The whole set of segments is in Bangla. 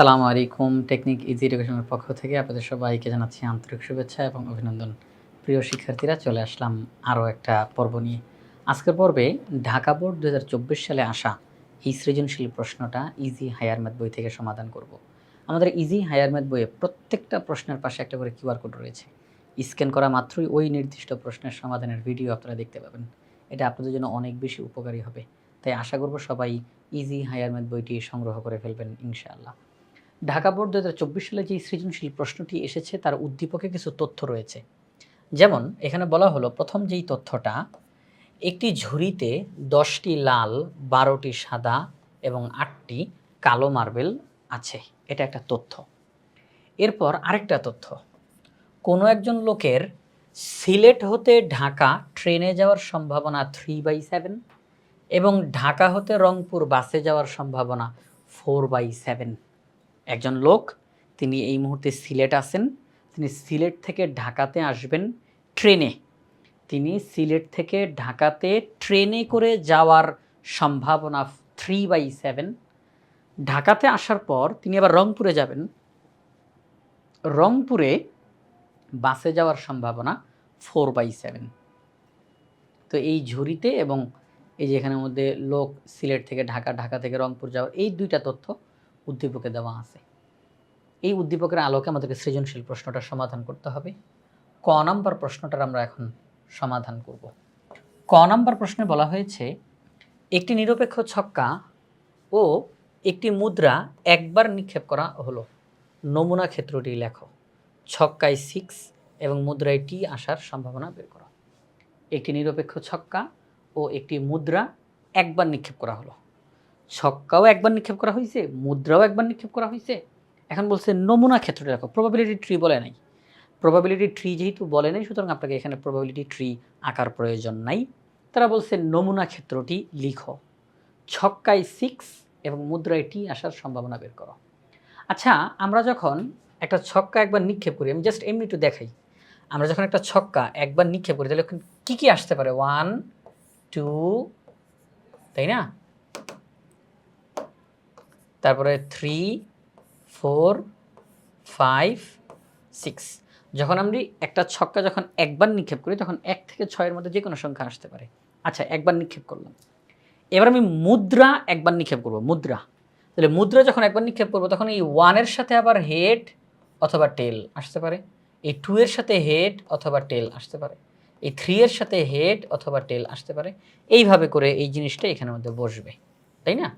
আসসালামু আলাইকুম টেকনিক ইজি এডুকেশনের পক্ষ থেকে আপনাদের সবাইকে জানাচ্ছি আন্তরিক শুভেচ্ছা এবং অভিনন্দন। প্রিয় শিক্ষার্থীরা, চলে আসলাম আরও একটা পর্ব নিয়ে। আজকের পর্বে ঢাকা বোর্ড দু হাজার চব্বিশ সালে আসা এই সৃজনশীল প্রশ্নটা ইজি হায়ার ম্যাথ বই থেকে সমাধান করব। আমাদের ইজি হায়ার ম্যাথ বইয়ে প্রত্যেকটা প্রশ্নের পাশে একটা করে কিউআর কোড রয়েছে। স্ক্যান করা মাত্রই ওই নির্দিষ্ট প্রশ্নের সমাধানের ভিডিও আপনারা দেখতে পাবেন। এটা আপনাদের জন্য অনেক বেশি উপকারী হবে। তাই আশা করব সবাই ইজি হায়ার ম্যাথ বইটি সংগ্রহ করে ফেলবেন, ইনশাআল্লাহ। ঢাকা বোর্ড দু হাজার চব্বিশ সালে যে সৃজনশীল প্রশ্নটি এসেছে, তার উদ্দীপকে কিছু তথ্য রয়েছে। যেমন, এখানে বলা হলো, প্রথম যেই তথ্যটা, একটি ঝুড়িতে দশটি লাল, বারোটি সাদা এবং আটটি কালো মার্বেল আছে। এটা একটা তথ্য। এরপর আরেকটা তথ্য, কোনো একজন লোকের সিলেট হতে ঢাকা ট্রেনে যাওয়ার সম্ভাবনা থ্রি বাই সেভেন এবং ঢাকা হতে রংপুর বাসে যাওয়ার সম্ভাবনা ফোর বাই সেভেন একজন লোক, তিনি এই মুহূর্তে সিলেট আছেন। তিনি সিলেট থেকে ঢাকাতে আসবেন ট্রেনে। তিনি সিলেট থেকে ঢাকাতে ট্রেনে করে যাওয়ার সম্ভাবনা থ্রি বাই সেভেন ঢাকাতে আসার পর তিনি আবার রংপুরে যাবেন। রংপুরে বাসে যাওয়ার সম্ভাবনা ফোর বাই সেভেন তো এই ঝুড়িতে এবং এই যে এখানের মধ্যে লোক সিলেট থেকে ঢাকা ঢাকা থেকে রংপুর যাওয়ার এই দুইটা তথ্য উদ্দীপকে দেওয়া আছে। এই উদ্দীপকের আলোকে আমাদেরকে সৃজনশীল প্রশ্নটার সমাধান করতে হবে। ক নাম্বার প্রশ্নটার আমরা এখন সমাধান করব। ক নাম্বার প্রশ্নে বলা হয়েছে, একটি নিরপেক্ষ ছক্কা ও একটি মুদ্রা একবার নিক্ষেপ করা হলো। নমুনা ক্ষেত্রটি লেখো। ছক্কায় সিক্স এবং মুদ্রায় টি আসার সম্ভাবনা বের করো। একটি নিরপেক্ষ ছক্কা ও একটি মুদ্রা একবার নিক্ষেপ করা হলো। ছক্কাও একবার নিক্ষেপ করা হয়েছে মুদ্রাও একবার নিক্ষেপ করা হয়েছে এখন বলছে নমুনা ক্ষেত্রটা দেখো প্রবাবিলিটি ট্রি বলে নাই। প্রবাবিলিটি ট্রি যেহেতু বলে নাই, সুতরাং আপনাকে এখানে প্রবাবিলিটি ট্রি আঁকার প্রয়োজন নাই। তারা বলছে নমুনা ক্ষেত্রটি লিখো। ছক্কায় সিক্স এবং মুদ্রায় টি আসার সম্ভাবনা বের করো। আচ্ছা আমরা যখন একটা ছক্কা একবার নিক্ষেপ করি, আমি জাস্ট এমনি একটু দেখাই। আমরা যখন একটা ছক্কা একবার নিক্ষেপ করি, তাহলে কী কী আসতে পারে? ওয়ান টু তাই না? তারপরে থ্রি ফোর ফাইভ সিক্স যখন আমি একটা ছক্কা যখন একবার নিক্ষেপ করি, তখন এক থেকে ছয়ের মধ্যে যে কোনো সংখ্যা আসতে পারে। আচ্ছা একবার নিক্ষেপ করলাম। এবার আমি মুদ্রা একবার নিক্ষেপ করব, মুদ্রা। তাহলে মুদ্রা যখন একবার নিক্ষেপ করব, তখন এই ওয়ানের সাথে আবার হেড অথবা টেল আসতে পারে। এই টু এর সাথে হেড অথবা টেল আসতে পারে। এই থ্রি এর সাথে হেড অথবা টেল আসতে পারে। এইভাবে করে এই জিনিসটা এখানের মধ্যে বসবে। তাই না?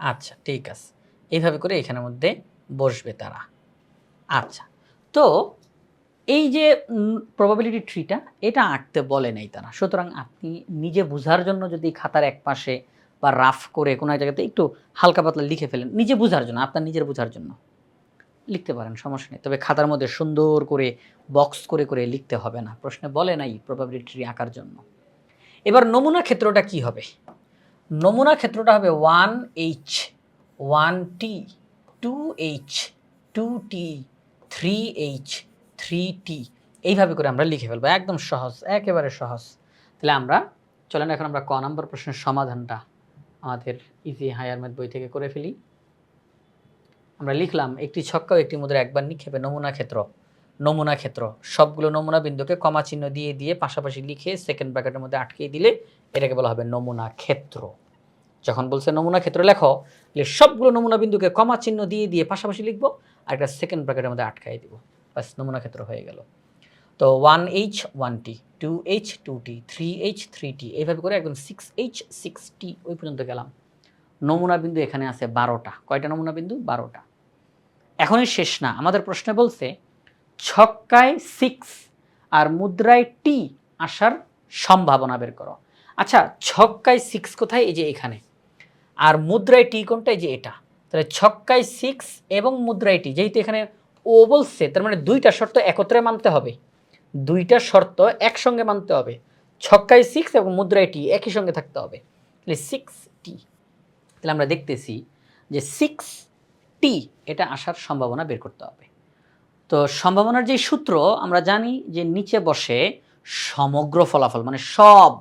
আচ্ছা ঠিক আছে। এইভাবে করে এখানের মধ্যে বসবে তারা। আচ্ছা তো এই যে প্রবাবিলিটি ট্রিটা এটা আঁকতে বলে নাই তারা। সুতরাং আপনি নিজে বোঝার জন্য যদি খাতার এক পাশে বা রাফ করে কোনো এক জায়গাতে একটু হালকা পাতলা লিখে ফেলেন, নিজে বোঝার জন্য, আপনার নিজের বোঝার জন্য। লিখতে পারেন, সমস্যা নেই। তবে খাতার মধ্যে সুন্দর করে বক্স করে করে লিখতে হবে না। প্রশ্নে বলে নাই প্রবাবিলিটি আঁকার জন্য। এবার নমুনা ক্ষেত্রটা কি হবে? নমুনা ক্ষেত্রটা হবে one H one T two H two T three H three T এইভাবে করে আমরা লিখে ফেলব, একদম সহজ, একেবারে সহজ। তাহলে আমরা চলেন এখন আমরা ক নম্বর প্রশ্নের সমাধানটা আমাদের ইজি হায়ার বই থেকে করে ফেলি। আমরা লিখলাম, একটি ছক্কা একটি মুদ্রা একবার নিক্ষেপে, নমুনা ক্ষেত্র। নমুনা ক্ষেত্র। সবগুলো নমুনা বিন্দুকে কমা চিহ্ন দিয়ে দিয়ে পাশাপাশি লিখে সেকেন্ড ব্র্যাকেটের মধ্যে আটকে দিলে এটাকে বলা হবে নমুনা ক্ষেত্র। যখন বলছে নমুনা ক্ষেত্র, লেখো সবগুলো নমুনা বিন্দুকে কমা চিহ্ন দিয়ে দিয়ে পাশাপাশি লিখব আর একটা সেকেন্ড ব্র্যাকেটের মধ্যে আটকাই দিব। বাস নমুনা ক্ষেত্র হয়ে গেল। তো one H one T two H two T three H three T এইভাবে করে একদম সিক্স এইচ সিক্স টি ওই পর্যন্ত গেলাম। নমুনা বিন্দু এখানে আছে বারোটা। কয়টা নমুনা বিন্দু? বারোটা। এখনই শেষ না। আমাদের প্রশ্নে বলছে ছক্কায় সিক্স আর মুদ্রায় টি আসার সম্ভাবনা বের করো। আচ্ছা ছক্কায় সিক্স কোথায়? এই যে এখানে। আর মুদ্রায় টি কোনটা? এই যে এটা। তাহলে ছক্কায় সিক্স এবং মুদ্রায় টি যেহেতু এখানে ও বলছে, তার মানে দুইটা শর্ত একত্রে মানতে হবে। দুইটা শর্ত একসঙ্গে মানতে হবে। ছক্কায় সিক্স এবং মুদ্রায় টি একই সঙ্গে থাকতে হবে। তাহলে সিক্স টি তাহলে আমরা দেখতেছি যে সিক্স টি এটা আসার সম্ভাবনা বের করতে হবে। তো সম্ভাবনার যে সূত্র, আমরা জানি যে নিচে বসে সমগ্র ফলাফল মানে সব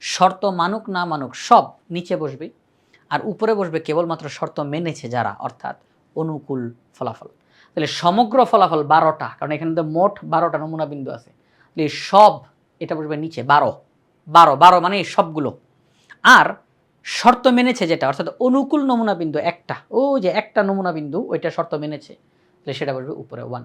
শর্ত মানুক না মানুক, সব নিচে বসবে। আর উপরে বসবে কেবলমাত্র শর্ত মেনেছে যারা, অর্থাৎ অনুকূল ফলাফল। তাহলে সমগ্র ফলাফল বারোটা, কারণ এখানে তো মোট বারোটা নমুনা বিন্দু আছে। তাহলে সব, এটা বসবে নিচে, বারো। বারো বারো মানে সবগুলো। আর শর্ত মেনেছে যেটা, অর্থাৎ অনুকূল নমুনা বিন্দু একটা ও যে একটা নমুনা বিন্দু, ওইটা শর্ত মেনেছে। তাহলে সেটা বসবে উপরে ওয়ান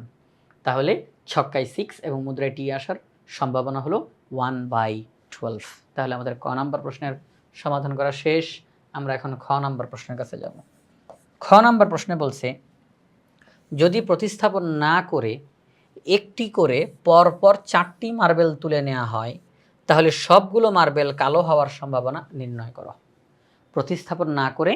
তাহলে ছক্কায় সিক্স এবং মুদ্রায় টি আসার সম্ভাবনা হলো ওয়ান বাই টুয়েলভ তাহলে আমাদের ক নাম্বার প্রশ্নের সমাধান করা শেষ। আমরা এখন খ নাম্বার প্রশ্নের কাছে যাব। খ নাম্বার প্রশ্নে বলছে, যদি প্রতিস্থাপন না করে একটি করে পরপর চারটি মার্বেল তুলে নেওয়া হয়, তাহলে সবগুলো মার্বেল কালো হওয়ার সম্ভাবনা নির্ণয় করো। প্রতিস্থাপন না করে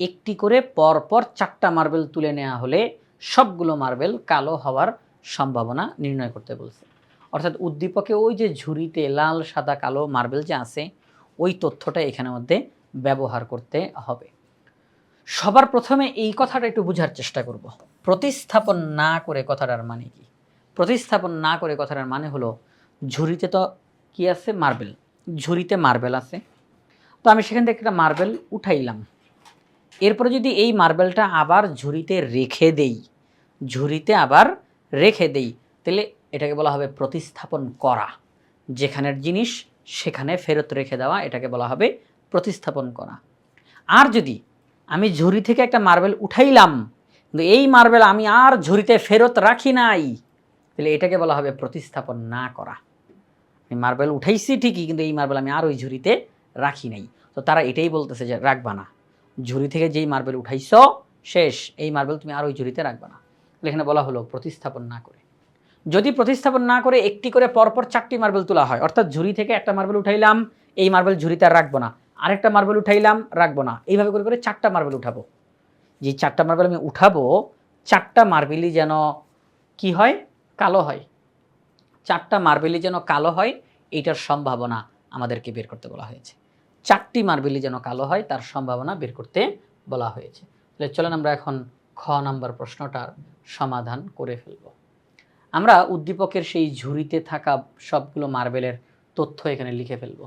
একটি করে পরপর চারটা মার্বেল তুলে নেওয়া হলে সবগুলো মার্বেল কালো হওয়ার সম্ভাবনা নির্ণয় করতে বলছে। অর্থাৎ উদ্দীপকে ওই যে ঝুড়িতে লাল, সাদা, কালো মার্বেল যে আছে, ওই তথ্যটা এখানের মধ্যে ব্যবহার করতে হবে। সবার প্রথমে এই কথাটা একটু বোঝার চেষ্টা করব। প্রতিস্থাপন না করে কথাটার মানে কি? প্রতিস্থাপন না করে কথাটার মানে হলো, ঝুড়িতে তো কি আছে? মার্বেল। ঝুড়িতে মার্বেল আছে। তো আমি সেখান থেকে একটা মার্বেল উঠাইলাম। এরপরে যদি এই মার্বেলটা আবার ঝুড়িতে রেখে দেই, ঝুড়িতে আবার রেখে দেই, তাহলে এটাকে বলা হবে প্রতিস্থাপন করা। যেখানের জিনিস, সেখানে ফেরত রেখে দেওয়া, এটাকে বলা হবে প্রতিস্থাপন করা। আর যদি আমি ঝুড়ি থেকে একটা মার্বেল উঠাইলাম, কিন্তু এই মার্বেল আমি আর ঝুড়িতে ফেরত রাখি নাই, তাহলে এটাকে বলা হবে প্রতিস্থাপন না করা। আমি মার্বেল উঠাইছি ঠিকই, কিন্তু এই মার্বেল আমি আর ওই ঝুড়িতে রাখি নাই। তো তারা এটাই বলতেছে যে, রাখবা না। ঝুড়ি থেকে যেই মার্বেল উঠাইছ, শেষ। এই মার্বেল তুমি আর ওই ঝুড়িতে রাখবা না। এখানে বলা হলো, প্রতিস্থাপন না করে। যদি প্রতিস্থাপন না করে, একটি করে পরপর চারটি মার্বেল তোলা হয়, অর্থাৎ ঝুড়ি থেকে একটা মার্বেল উঠাইলাম, এই মার্বেল ঝুড়িতে আর রাখব না। আরেকটা মার্বেল উঠাইলাম, রাখব না। এইভাবে করে করে চারটা মার্বেল উঠাবো। যে চারটা মার্বেল আমি উঠাবো, চারটা মার্বেলই যেন কি হয়? কালো হয়। চারটা মার্বেলই যেন কালো হয় এইটার সম্ভাবনা আমাদেরকে বের করতে বলা হয়েছে। চারটি মার্বেলই যেন কালো হয়, তার সম্ভাবনা বের করতে বলা হয়েছে। তাহলে চলেন আমরা এখন খ নাম্বার প্রশ্নটার সমাধান করে ফেলব। আমরা উদ্দীপকের সেই ঝুড়িতে থাকা সবগুলো মার্বেলের তথ্য এখানে লিখে ফেলব।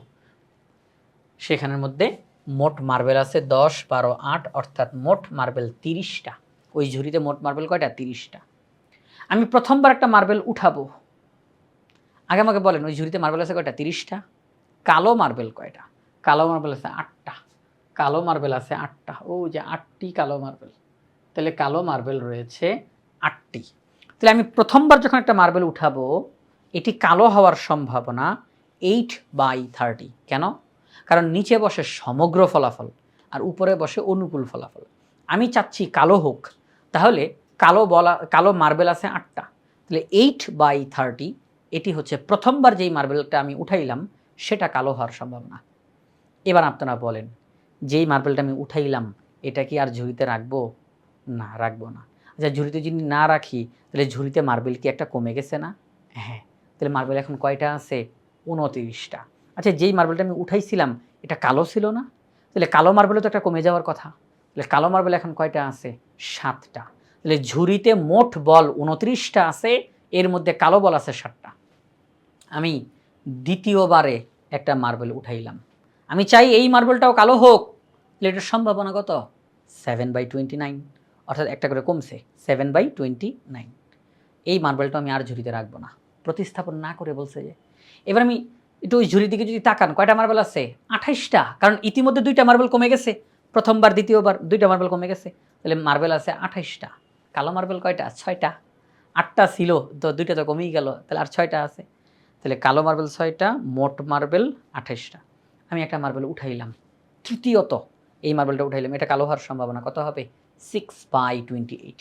সেখানের মধ্যে মোট মার্বেল আছে দশ, বারো, আট, অর্থাৎ মোট মার্বেল তিরিশটা। ওই ঝুড়িতে মোট মার্বেল কয়টা? তিরিশটা। আমি প্রথমবার একটা মার্বেল উঠাবো। আগে আমাকে বলেন, ওই ঝুড়িতে মার্বেল আছে কয়টা? তিরিশটা। কালো মার্বেল কয়টা? কালো মার্বেল আছে আটটা। কালো মার্বেল আছে আটটা। ও যে আটটি কালো মার্বেল। তাহলে কালো মার্বেল রয়েছে আটটি। তাহলে আমি প্রথমবার যখন একটা মার্বেল উঠাবো, এটি কালো হওয়ার সম্ভাবনা এইট বাই থার্টি কেন? কারণ নিচে বসে সমগ্র ফলাফল আর উপরে বসে অনুকূল ফলাফল। আমি চাচ্ছি কালো হোক, তাহলে কালো বলা, কালো মার্বেল আছে আটটা। তাহলে এইট বাই থার্টি এটি হচ্ছে প্রথমবার যেই মার্বেলটা আমি উঠাইলাম, সেটা কালো হওয়ার সম্ভাবনা। এবার আপনারা বলেন, যেই মার্বেলটা আমি উঠাইলাম, এটা কি আর ঝুড়িতে রাখব? না, রাখব না। আচ্ছা ঝুড়িতে যদি না রাখি, তাহলে ঝুড়িতে মার্বেল কি একটা কমে গেছে না? হ্যাঁ তাহলে মার্বেল এখন কয়টা আছে? উনতিরিশটা। আচ্ছা যেই মার্বেলটা আমি উঠাইছিলাম, এটা কালো ছিল না? তাহলে কালো মার্বেলও তো একটা কমে যাওয়ার কথা। তাহলে কালো মার্বেল এখন কয়টা আছে? সাতটা। তাহলে ঝুড়িতে মোট বল উনত্রিশটা আছে, এর মধ্যে কালো বল আছে সাতটা। আমি দ্বিতীয়বারে একটা মার্বেল উঠাইলাম। আমি চাই এই মার্বেলটাও কালো হোক। তাহলে এটার সম্ভাবনা কত? সেভেন বাই টোয়েন্টি নাইন অর্থাৎ একটা করে কমছে সেভেন বাই টোয়েন্টি নাইন এই মার্বেলটা আমি আর ঝুড়িতে রাখব না। প্রতিস্থাপন না করে বলছে যে, এবার আমি একটু ওই ঝুড়ির দিকে যদি তাকান, কয়টা মার্বেল আছে? আঠাইশটা। কারণ ইতিমধ্যে দুইটা মার্বেল কমে গেছে। প্রথমবার, দ্বিতীয়বার, দুইটা মার্বেল কমে গেছে। তাহলে মার্বেল আছে আঠাইশটা। কালো মার্বেল কয়টা? ছয়টা। আটটা ছিল, তো দুইটা তো কমেই গেল। তাহলে আর ছয়টা আছে। তাহলে কালো মার্বেল ছয়টা, মোট মার্বেল আঠাইশটা। আমি একটা মার্বেল উঠাইলাম। তৃতীয়ত, এই মার্বেলটা উঠাইলাম। এটা কালো হওয়ার সম্ভাবনা। কত হবে? Six by twenty eight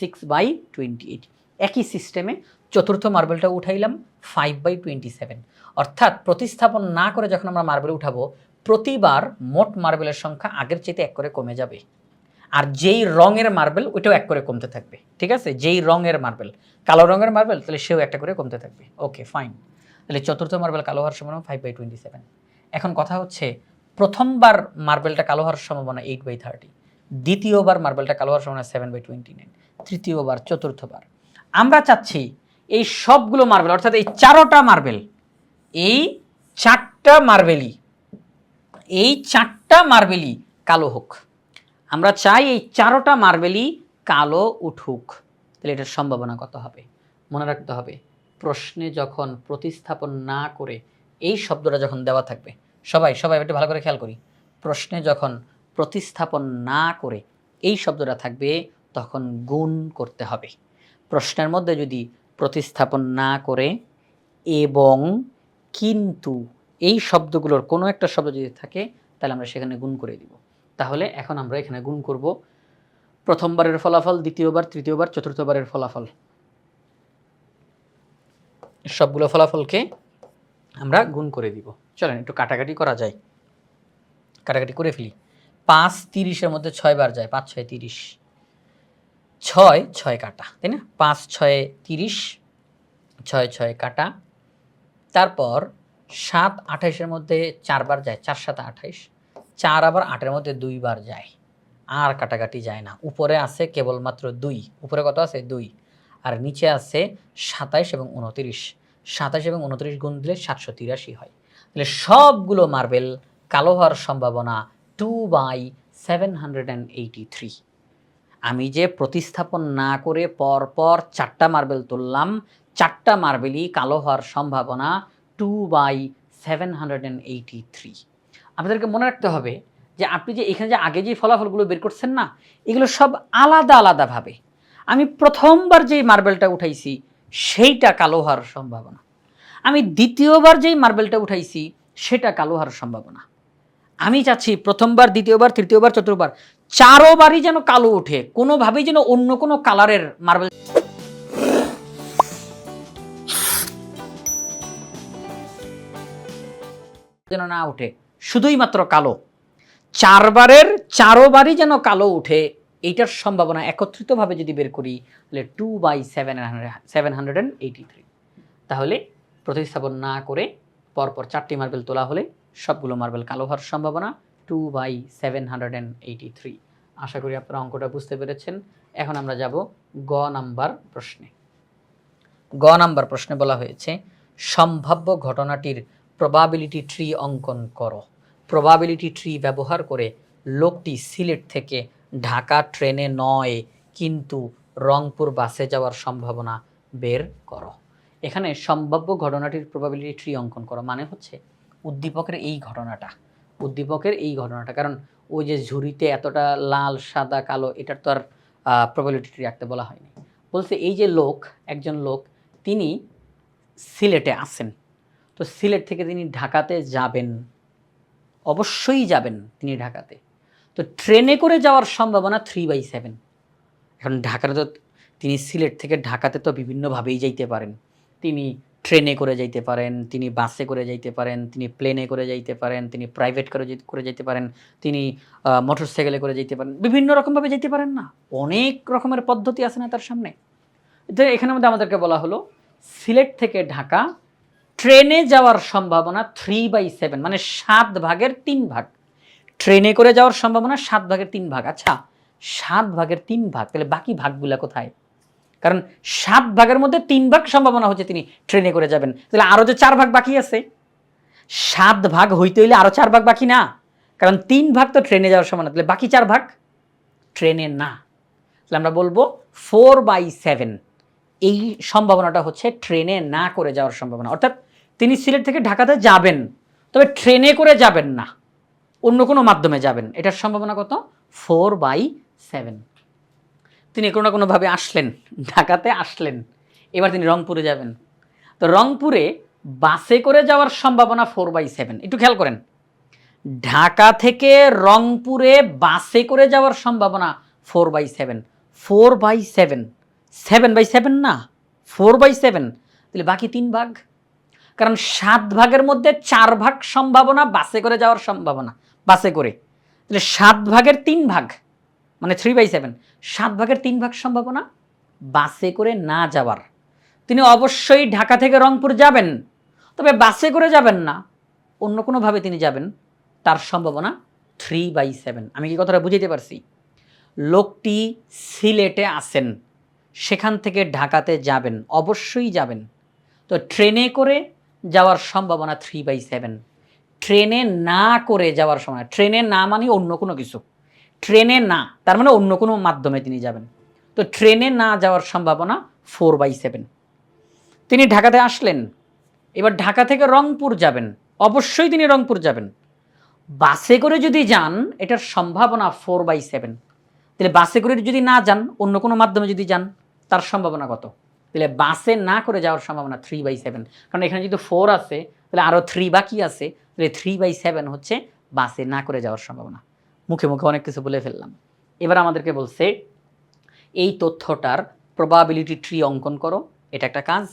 six by twenty eight একই সিস্টেমে চতুর্থ মার্বেলটা উঠাইলাম ফাইভ বাই টোয়েন্টি সেভেন অর্থাৎ প্রতিস্থাপন না করে যখন আমরা মার্বেল উঠাবো, প্রতিবার মোট মার্বেলের সংখ্যা আগের চেয়ে এক করে কমে যাবে। আর যেই রঙের মার্বেল ওইটাও এক করে কমতে থাকবে। ঠিক আছে? যেই রঙের মার্বেল কালো রঙের মার্বেল তাহলে সেও একটা করে কমতে থাকবে। ওকে ফাইন তাহলে চতুর্থ মার্বেল কালো হওয়ার সম্ভাবনা ফাইভ বাই টোয়েন্টি সেভেন এখন কথা হচ্ছে, প্রথমবার মার্বেলটা কালো হওয়ার সম্ভাবনা এইট বাই থার্টি দ্বিতীয়বার মার্বেলটা কালো হওয়ার সম্ভাবনা সেভেন বাই টোয়েন্টি নাইন তৃতীয়বার, চতুর্থবার। আমরা চাচ্ছি এই সবগুলো মার্বেল, অর্থাৎ এই চারোটা মার্বেল, এই চারটা মার্বেলই, এই চারটা মার্বেলই কালো হোক। আমরা চাই এই চারোটা মার্বেলই কালো উঠুক। তাহলে এটার সম্ভাবনা কত হবে? মনে রাখতে হবে, প্রশ্নে যখন প্রতিস্থাপন না করে এই শব্দটা যখন দেওয়া থাকবে, সবাই সবাই একটু ভালো করে খেয়াল করি, প্রশ্নে যখন প্রতিস্থাপন না করে এই শব্দটা থাকবে তখন গুণ করতে হবে। প্রশ্নের মধ্যে যদি প্রতিস্থাপন না করে এবং কিন্তু এই শব্দগুলোর কোনো একটা শব্দ যদি থাকে, তাহলে আমরা সেখানে গুণ করে দিব। তাহলে এখন আমরা এখানে গুণ করব। প্রথমবারের ফলাফল, দ্বিতীয়বার, তৃতীয়বার, চতুর্থবারের ফলাফল। সবগুলো ফলাফলকে আমরা গুণ করে দিব। চলেন, একটু কাটাকাটি করা যায়। কাটাকাটি করে ফেলি। পাঁচ তিরিশের মধ্যে ছয় বার যায়, পাঁচ ছয় তিরিশ। ছয় ছয় কাটা, তাই না? পাঁচ, ছয় তিরিশ, ছয় ছয় কাটা। তারপর সাত, আঠাইশের মধ্যে চারবার যায়, চার, সাত, আঠাইশ। চার আবার আটের মধ্যে দুইবার যায়। আর কাটাকাটি যায় না। উপরে আছে কেবলমাত্র দুই। উপরে কত আছে? দুই। আর নিচে আছে সাতাইশ এবং উনতিরিশ। সাতাইশ এবং উনত্রিশ গুণ দিলে সাতশো তিরাশি হয়। তাহলে সবগুলো মার্বেল কালো হওয়ার সম্ভাবনা two by seven hundred and eighty three আমি যে প্রতিস্থাপন না করে পর পর চারটা মার্বেল তুললাম, চারটা মার্বেলই কালো হওয়ার সম্ভাবনা two by seven hundred and eighty three আপনাদেরকে মনে রাখতে হবে যে আপনি যে এখানে যে আগে যে ফলাফলগুলো বের করছেন না, এগুলো সব আলাদা আলাদাভাবে। আমি প্রথমবার যেই মার্বেলটা উঠাইছি, সেইটা কালো হওয়ার সম্ভাবনা। আমি দ্বিতীয়বার যেই মার্বেলটা উঠাইছি, সেটা কালো হওয়ার সম্ভাবনা। আমি চাচ্ছি প্রথমবার, দ্বিতীয়বার, তৃতীয়বার, চতুর্থবার, চারোবারই যেন কালো ওঠে, কোনোভাবেই যেন অন্য কোনো কালারের মার্বেল যেন না ওঠে, শুধুই মাত্র কালো। চারবারের, চারোবারই যেন কালো উঠে এইটার সম্ভাবনা একত্রিতভাবে যদি বের করি, তাহলে two by seven seven hundred and eighty three তাহলে প্রতিস্থাপন না করে পরপর চারটি মার্বেল তোলা হলে সবগুলো মার্বেল কালো হওয়ার সম্ভাবনা two by seven hundred and eighty three আশা করি আপনারা অঙ্কটা বুঝতে পেরেছেন। এখন আমরা যাব গ নাম্বার প্রশ্নে। গ নাম্বার প্রশ্নে বলা হয়েছে, সম্ভাব্য ঘটনাটির প্রবাবিলিটি ট্রি অঙ্কন করো। প্রবাবিলিটি ট্রি ব্যবহার করে লোকটি সিলেট থেকে ঢাকা ট্রেনে নয়, কিন্তু রংপুর বাসে যাওয়ার সম্ভাবনা বের করো। এখানে সম্ভাব্য ঘটনাটির প্রবাবিলিটি ট্রি অঙ্কন করো মানে হচ্ছে উদ্দীপকের এই ঘটনাটা, উদ্দীপকের এই ঘটনাটা। কারণ ওই যে ঝুড়িতে এতটা লাল, সাদা, কালো, এটার তো আর প্রবাবিলিটি ট্রি রাখতে বলা হয়নি। বলছে এই যে লোক, একজন লোক, তিনি সিলেটে আসেন তো সিলেট থেকে তিনি ঢাকাতে যাবেন। অবশ্যই যাবেন তিনি ঢাকাতে। তো ট্রেনে করে যাওয়ার সম্ভাবনা থ্রি বাই সেভেন এখন ঢাকাতে তো, তিনি সিলেট থেকে ঢাকাতে তো বিভিন্নভাবেই যাইতে পারেন। তিনি ট্রেনে করে যাইতে পারেন, তিনি বাসে করে যাইতে পারেন, তিনি প্লেনে করে যাইতে পারেন, তিনি প্রাইভেট করে করে যেতে পারেন, তিনি মোটর সাইকেলে করে যেতে পারেন, বিভিন্ন রকমভাবে যেতে পারেন না। অনেক রকমের পদ্ধতি আছে না তার সামনে। এখানের মধ্যে আমাদেরকে বলা হলো, সিলেট থেকে ঢাকা, ট্রেনে যাওয়ার সম্ভাবনা থ্রি বাই সেভেন মানে সাত ভাগের তিন ভাগ। ট্রেনে করে যাওয়ার সম্ভাবনা সাত ভাগের তিন ভাগ। আচ্ছা সাত ভাগের তিন ভাগ, তাহলে বাকি ভাগগুলা কোথায়? কারণ সাত ভাগের মধ্যে তিন ভাগ সম্ভাবনা হচ্ছে তিনি ট্রেনে করে যাবেন। তাহলে আরও যে চার ভাগ বাকি আছে, সাত ভাগ হইতে হইলে আরও চার ভাগ বাকি না। কারণ তিন ভাগ তো ট্রেনে যাওয়ার সম্ভাবনা তাহলে বাকি চার ভাগ ট্রেনে না। তাহলে আমরা বলব ফোর বাই সেভেন এই সম্ভাবনাটা হচ্ছে ট্রেনে না করে যাওয়ার সম্ভাবনা। অর্থাৎ তিনি সিলেট থেকে ঢাকাতে যাবেন, তবে ট্রেনে করে যাবেন না, অন্য কোনো মাধ্যমে যাবেন। এটার সম্ভাবনা কত? ফোর বাই সেভেন তিনি কোনো না কোনোভাবে আসলেন, ঢাকাতে আসলেন। এবার তিনি রংপুরে যাবেন। তো রংপুরে বাসে করে যাওয়ার সম্ভাবনা ফোর বাই সেভেন একটু খেয়াল করেন। ঢাকা থেকে রংপুরে বাসে করে যাওয়ার সম্ভাবনা four by seven four by seven seven by seven না ফোর বাই সেভেন তাহলে বাকি তিন ভাগ। কারণ সাত ভাগের মধ্যে চার ভাগ সম্ভাবনা, বাসে করে যাওয়ার সম্ভাবনা, বাসে করে। তাহলে সাত ভাগের তিন ভাগ। মানে থ্রি বাই সেভেন সাত ভাগের তিন ভাগ সম্ভাবনা, বাসে করে না যাওয়ার। তিনি অবশ্যই ঢাকা থেকে রংপুর যাবেন, তবে বাসে করে যাবেন না। অন্য কোনোভাবে তিনি যাবেন, তার সম্ভাবনা থ্রি বাই সেভেন আমি কি কথাটা বুঝাইতে পারছি? লোকটি সিলেটে আসেন সেখান থেকে ঢাকাতে যাবেন, অবশ্যই যাবেন। তো ট্রেনে করে যাওয়ার সম্ভাবনা থ্রি বাই সেভেন ট্রেনে না করে যাওয়ার সময় ট্রেনে না মানে অন্য কোনো কিছু। ট্রেনে না, তার মানে অন্য কোনো মাধ্যমে তিনি যাবেন। তো ট্রেনে না যাওয়ার সম্ভাবনা ফোর বাই সেভেন। তিনি ঢাকাতে আসলেন, এবার ঢাকা থেকে রংপুর যাবেন, অবশ্যই তিনি রংপুর যাবেন। বাসে করে যদি যান, এটার সম্ভাবনা ফোর বাই সেভেন। তাহলে বাসে করে যদি না যান, অন্য কোনো মাধ্যমে যদি যান, তার সম্ভাবনা কত? তাহলে বাসে না করে যাওয়ার সম্ভাবনা থ্রি বাই সেভেন কারণ এখানে যদি ফোর আছে, তাহলে আরও থ্রি বাকি আছে, তাহলে থ্রি বাই সেভেন হচ্ছে বাসে না করে যাওয়ার সম্ভাবনা। মুখে মুখে অনেক কিছু বলে ফেললাম। এবার আমাদেরকে বলছে, এই তথ্যটার প্রবাবিলিটি ট্রি অঙ্কন করো, এটা একটা কাজ।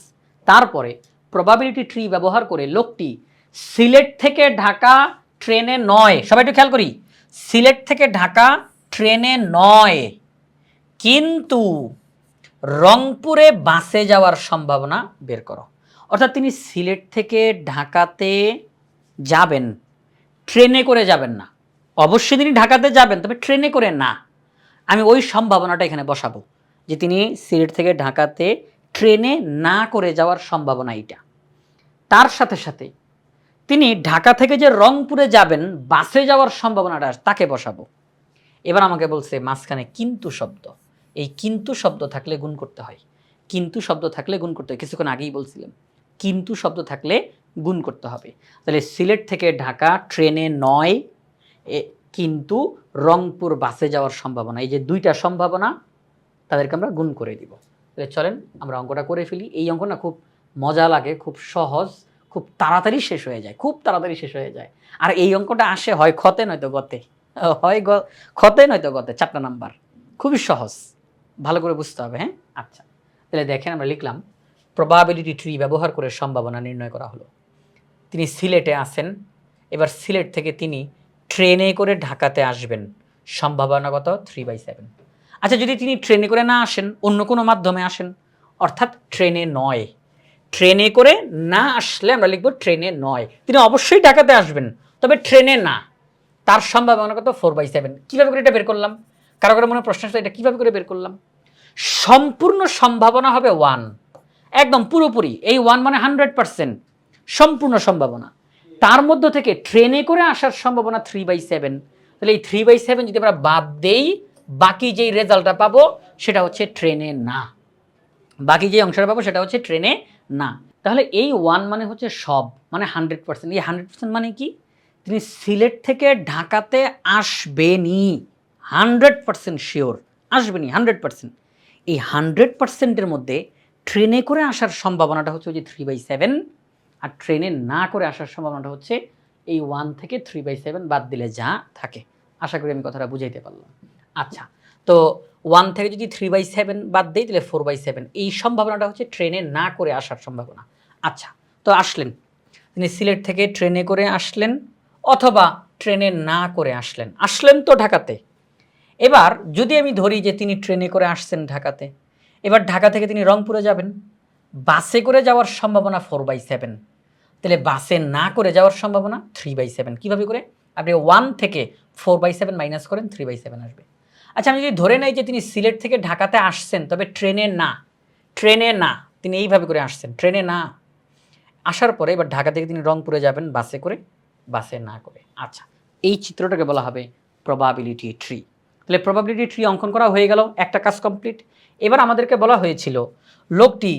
তারপরে প্রবাবিলিটি ট্রি ব্যবহার করে লোকটি সিলেট থেকে ঢাকা ট্রেনে নয়, সবাই একটু খেয়াল করি, সিলেট থেকে ঢাকা ট্রেনে নয়, কিন্তু রংপুরে বাসে যাওয়ার সম্ভাবনা বের করো। অর্থাৎ তিনি সিলেট থেকে ঢাকাতে যাবেন, ট্রেনে করে যাবেন না। অবশ্যই তিনি ঢাকাতে যাবেন, তবে ট্রেনে করে না। আমি ওই সম্ভাবনাটা এখানে বসাবো, যে তিনি সিলেট থেকে ঢাকাতে ট্রেনে না করে যাওয়ার সম্ভাবনা এইটা। তার সাথে সাথে তিনি ঢাকা থেকে যে রংপুরে যাবেন, বাসে যাওয়ার সম্ভাবনাটা তাকে বসাবো। এবার আমাকে বলছে, মাঝখানে কিন্তু শব্দ। এই কিন্তু শব্দ থাকলে গুণ করতে হয়। কিন্তু শব্দ থাকলে গুণ করতে হয়। কিছুক্ষণ আগেই বলছিলাম, কিন্তু শব্দ থাকলে গুণ করতে হবে। তাহলে সিলেট থেকে ঢাকা, ট্রেনে নয় কিন্তু রংপুর বাসে যাওয়ার সম্ভাবনা, এই যে দুইটা সম্ভাবনা, তাদেরকে আমরা গুণ করে দিব। তাহলে চলেন, আমরা অঙ্কটা করে ফেলি। এই অঙ্কটা খুব মজা লাগে, খুব সহজ, খুব তাড়াতাড়ি শেষ হয়ে যায়, খুব তাড়াতাড়ি শেষ হয়ে যায়। আর এই অঙ্কটা আসে, হয় ক্ষতে নয়তো গতে। হয় গ, ক্ষতে নয়তো গতে, চারটা নাম্বার। খুবই সহজ। ভালো করে বুঝতে হবে হ্যাঁ? আচ্ছা তাহলে দেখেন আমরা লিখলাম প্রবাবিলিটি ট্রি ব্যবহার করে সম্ভাবনা নির্ণয় করা হলো। তিনি সিলেটে আসেন এবার সিলেট থেকে তিনি ট্রেনে করে ঢাকাতে আসবেন। সম্ভাবনাগত থ্রি বাই সেভেন আচ্ছা যদি তিনি ট্রেনে করে না আসেন, অন্য কোনো মাধ্যমে আসেন, অর্থাৎ ট্রেনে নয়। ট্রেনে করে না আসলে আমরা লিখব ট্রেনে নয়। তিনি অবশ্যই ঢাকাতে আসবেন, তবে ট্রেনে না। তার সম্ভাবনা কত ফোর বাই সেভেন কীভাবে করে এটা বের করলাম? কারও কারও মনে প্রশ্ন এটা কীভাবে করে বের করলাম? সম্পূর্ণ সম্ভাবনা হবে ওয়ান একদম পুরোপুরি। এই ওয়ান মানে হান্ড্রেড পার্সেন্ট সম্পূর্ণ সম্ভাবনা। তার মধ্য থেকে ট্রেনে করে আসার সম্ভাবনা থ্রি বাই সেভেন তাহলে এই থ্রি বাই সেভেন যদি আমরা বাদ দেই, বাকি যেই রেজাল্টটা পাবো, সেটা হচ্ছে ট্রেনে না। বাকি যে অংশটা পাবো, সেটা হচ্ছে ট্রেনে না। তাহলে এই ওয়ান মানে হচ্ছে সব মানে হান্ড্রেড পার্সেন্ট এই হান্ড্রেড পার্সেন্ট মানে কি? তিনি সিলেট থেকে ঢাকাতে আসবেনি। হান্ড্রেড পার্সেন্ট শিওর আসবেনি হান্ড্রেড পার্সেন্ট এই হান্ড্রেড পার্সেন্টের মধ্যে ট্রেনে করে আসার সম্ভাবনাটা হচ্ছে ওই যে থ্রি বাই সেভেন আর ট্রেনে না করে আসার সম্ভাবনাটা হচ্ছে এই ওয়ান থেকে থ্রি বাই সেভেন বাদ দিলে যা থাকে। আশা করি আমি কথাটা বুঝাইতে পারলাম। আচ্ছা তো ওয়ান থেকে যদি থ্রি বাই সেভেন বাদ দিই, তাহলে ফোর বাই সেভেন এই সম্ভাবনাটা হচ্ছে ট্রেনে না করে আসার সম্ভাবনা। আচ্ছা তো আসলেন। তিনি সিলেট থেকে ট্রেনে করে আসলেন অথবা ট্রেনে না করে আসলেন। আসলেন তো ঢাকাতে। এবার যদি আমি ধরি যে তিনি ট্রেনে করে আসছেন ঢাকাতে, এবার ঢাকা থেকে তিনি রংপুরে যাবেন। বাসে করে যাওয়ার সম্ভাবনা ফোর বাই সেভেন তাহলে বাসে না করে যাওয়ার সম্ভাবনা থ্রি বাই সেভেন কীভাবে করে? আপনি ওয়ান থেকে ফোর বাই সেভেন মাইনাস করেন থ্রি বাই সেভেন আসবে। আচ্ছা আমি যদি ধরে নেই যে তিনি সিলেট থেকে ঢাকাতে আসছেন, তবে ট্রেনে না ট্রেনে না, তিনি এইভাবে করে আসছেন, ট্রেনে না। আসার পরে এবার ঢাকা থেকে তিনি রংপুরে যাবেন বাসে করে, বাসে না করে। আচ্ছা এই চিত্রটাকে বলা হবে প্রবাবিলিটি ট্রি তাহলে প্রবাবিলিটি ট্রি অঙ্কন করা হয়ে গেল, একটা কাজ কমপ্লিট এবার আমাদেরকে বলা হয়েছিল, লোকটি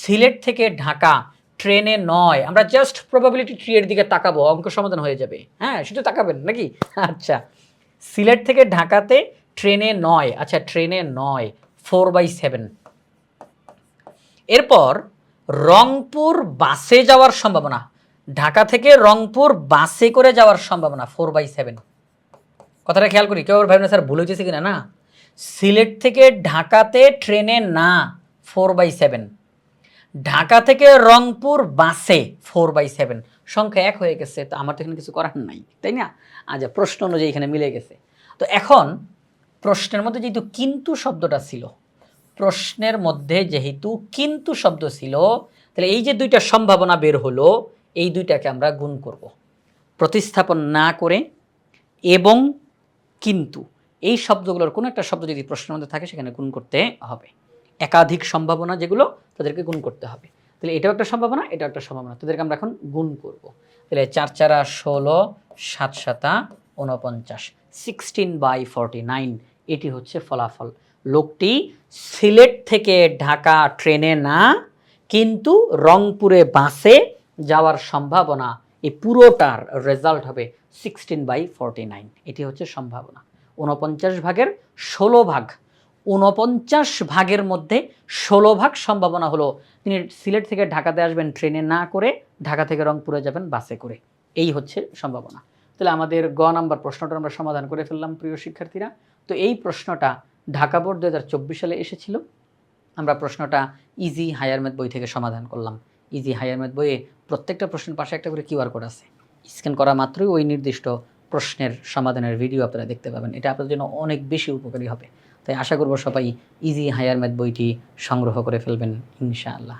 সিলেট থেকে ঢাকা ট্রেনে নয়। আমরা জাস্ট প্রবাবিলিটি ট্রি এর দিকে তাকাবো, অঙ্ক সমাধান হয়ে যাবে। হ্যাঁ শুধু তাকাবেন নাকি? আচ্ছা। সিলেট থেকে ঢাকাতে ট্রেনে নয়। আচ্ছা ট্রেনে নয়। ফোর বাই সেভেন এরপর রংপুর বাসে যাওয়ার সম্ভাবনা। ঢাকা থেকে রংপুর বাসে করে যাওয়ার সম্ভাবনা ফোর বাই সেভেন কথাটা খেয়াল করি, কেউ আবার ভাবনা স্যার, ভুল হয়েছে কিনা, না? সিলেট থেকে ঢাকাতে ট্রেনে না ফোর বাই সেভেন ঢাকা থেকে রংপুর বাসে ফোর বাই সেভেন সংখ্যা এক হয়ে গেছে, তো আমার তো এখানে কিছু করার নাই, তাই না? আচ্ছা প্রশ্ন অনুযায়ী এখানে মিলে গেছে। তো এখন প্রশ্নের মধ্যে যেহেতু কিন্তু শব্দটা ছিল, প্রশ্নের মধ্যে যেহেতু কিন্তু শব্দ ছিল, তাহলে এই যে দুইটা সম্ভাবনা বের হলো, এই দুইটাকে আমরা গুণ করব। প্রতিস্থাপন না করে এবং কিন্তু। এই শব্দগুলোর কোনো একটা শব্দ যদি প্রশ্নের মধ্যে থাকে, সেখানে গুণ করতে হবে। একাধিক সম্ভাবনা যেগুলো তাদেরকে গুণ করতে হবে। তাহলে এটাও একটা সম্ভাবনা, এটাও একটা সম্ভাবনা। তাদেরকে আমরা এখন গুণ করব। তাহলে চার চারা ষোলো, সাত সাতা উনপঞ্চাশ সিক্সটিন বাই ফর্টি নাইন এটি হচ্ছে ফলাফল। লোকটি সিলেট থেকে ঢাকা ট্রেনে না, কিন্তু রংপুরে বাসে যাওয়ার সম্ভাবনা, এই পুরোটার রেজাল্ট হবে সিক্সটিন বাই ফর্টি নাইন এটি হচ্ছে সম্ভাবনা। ঊনপঞ্চাশ ভাগের ষোলো ভাগ ঊনপঞ্চাশ ভাগের মধ্যে ষোলো ভাগ সম্ভাবনা হলো। তিনি সিলেট থেকে ঢাকাতে আসবেন, ট্রেনে না করে ঢাকা থেকে রংপুরে যাবেন বাসে করে। এই হচ্ছে সম্ভাবনা। তাহলে আমাদের গ নাম্বার প্রশ্নটা আমরা সমাধান করে ফেললাম, প্রিয় শিক্ষার্থীরা। তো এই প্রশ্নটা ঢাকা বোর্ড দু হাজার চব্বিশ সালে এসেছিল। আমরা প্রশ্নটা ইজি হায়ার ম্যাথ বই থেকে সমাধান করলাম। ইজি হায়ার ম্যাথ বইয়ে প্রত্যেকটা প্রশ্নের পাশে একটা করে কিউআর কোড আছে। স্ক্যান করা মাত্রই ওই নির্দিষ্ট প্রশ্নের সমাধানের ভিডিও আপনারা দেখতে পাবেন। এটা আপনাদের জন্য অনেক বেশি উপকারী হবে। তাই আশা করব সবাই ইজি হায়ার ম্যাথ বইটি সংগ্রহ করে ফেলবেন ইনশাআল্লাহ।